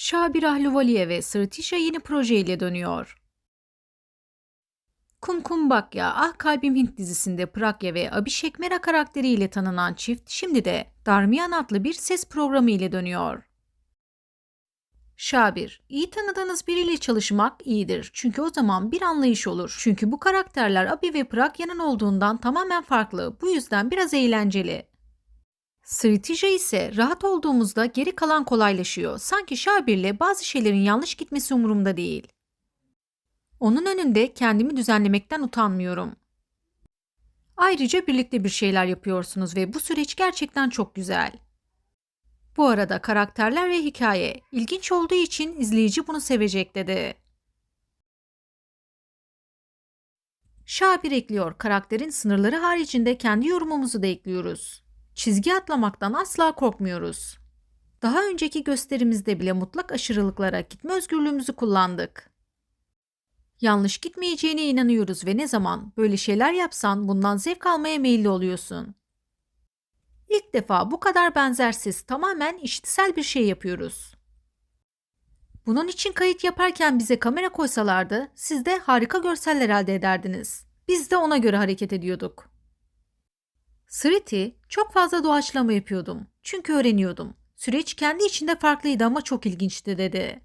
Şabir Ahluvaliye ve Sırtişa yeni projeyle dönüyor. Kum Kum Bakya, Ah Kalbim Hint dizisinde Prakya ve Abhishek Mera karakteriyle tanınan çift şimdi de Darmiyan adlı bir ses programı ile dönüyor. Şabir, iyi tanıdığınız biriyle çalışmak iyidir. Çünkü o zaman bir anlayış olur. Çünkü bu karakterler Abi ve Prakya'nın olduğundan tamamen farklı. Bu yüzden biraz eğlenceli. Sritija ise rahat olduğumuzda geri kalan kolaylaşıyor. Sanki Şabir'le bazı şeylerin yanlış gitmesi umurumda değil. Onun önünde kendimi düzenlemekten utanmıyorum. Ayrıca birlikte bir şeyler yapıyorsunuz ve bu süreç gerçekten çok güzel. Bu arada karakterler ve hikaye ilginç olduğu için izleyici bunu sevecek dedi. Şabir ekliyor. Karakterin sınırları haricinde kendi yorumumuzu da ekliyoruz. Çizgi atlamaktan asla korkmuyoruz. Daha önceki gösterimizde bile mutlak aşırılıklara gitme özgürlüğümüzü kullandık. Yanlış gitmeyeceğine inanıyoruz ve ne zaman böyle şeyler yapsan bundan zevk almaya meyilli oluyorsun. İlk defa bu kadar benzersiz tamamen işitsel bir şey yapıyoruz. Bunun için kayıt yaparken bize kamera koysalardı siz de harika görseller elde ederdiniz. Biz de ona göre hareket ediyorduk. Sriti çok fazla doğaçlama yapıyordum. Çünkü öğreniyordum. Süreç kendi içinde farklıydı ama çok ilginçti dedi.